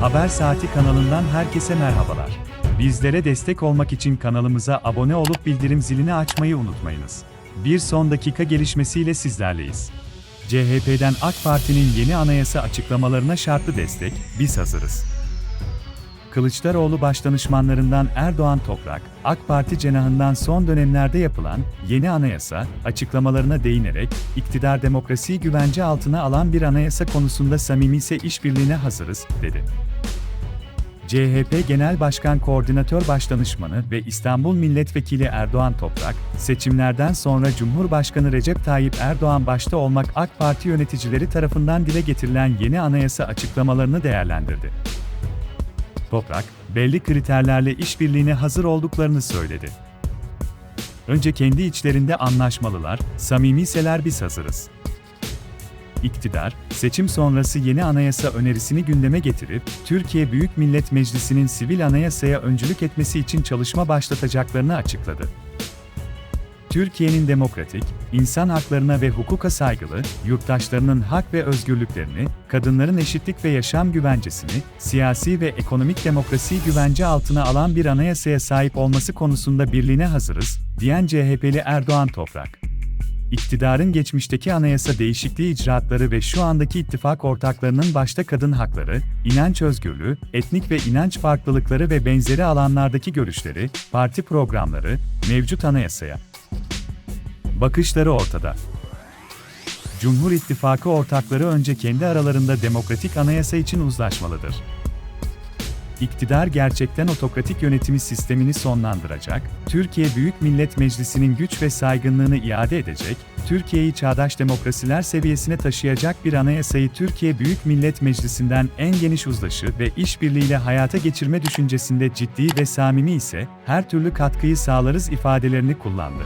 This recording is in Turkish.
Haber Saati kanalından herkese merhabalar. Bizlere destek olmak için kanalımıza abone olup bildirim zilini açmayı unutmayınız. Bir son dakika gelişmesiyle sizlerleyiz. CHP'den AK Parti'nin yeni anayasa açıklamalarına şartlı destek, biz hazırız. Kılıçdaroğlu başdanışmanlarından Erdoğan Toprak, AK Parti cenahından son dönemlerde yapılan yeni anayasa açıklamalarına değinerek iktidar demokrasiyi güvence altına alan bir anayasa konusunda samimi ise işbirliğine hazırız, dedi. CHP Genel Başkan Koordinatör Başdanışmanı ve İstanbul Milletvekili Erdoğan Toprak, seçimlerden sonra Cumhurbaşkanı Recep Tayyip Erdoğan başta olmak AK Parti yöneticileri tarafından dile getirilen yeni anayasa açıklamalarını değerlendirdi. Toprak, belli kriterlerle işbirliğine hazır olduklarını söyledi. Önce kendi içlerinde anlaşmalılar, samimiseler biz hazırız. İktidar, seçim sonrası yeni anayasa önerisini gündeme getirip, Türkiye Büyük Millet Meclisi'nin sivil anayasaya öncülük etmesi için çalışma başlatacaklarını açıkladı. Türkiye'nin demokratik, insan haklarına ve hukuka saygılı, yurttaşlarının hak ve özgürlüklerini, kadınların eşitlik ve yaşam güvencesini, siyasi ve ekonomik demokrasiyi güvence altına alan bir anayasaya sahip olması konusunda birliğine hazırız, diyen CHP'li Erdoğan Toprak. İktidarın geçmişteki anayasa değişikliği icraatları ve şu andaki ittifak ortaklarının başta kadın hakları, inanç özgürlüğü, etnik ve inanç farklılıkları ve benzeri alanlardaki görüşleri, parti programları, mevcut anayasaya, bakışları ortada. Cumhur İttifakı ortakları önce kendi aralarında demokratik anayasa için uzlaşmalıdır. İktidar gerçekten otokratik yönetimi sistemini sonlandıracak, Türkiye Büyük Millet Meclisi'nin güç ve saygınlığını iade edecek, Türkiye'yi çağdaş demokrasiler seviyesine taşıyacak bir anayasayı Türkiye Büyük Millet Meclisi'nden en geniş uzlaşı ve işbirliğiyle hayata geçirme düşüncesinde ciddi ve samimi ise her türlü katkıyı sağlarız ifadelerini kullandı.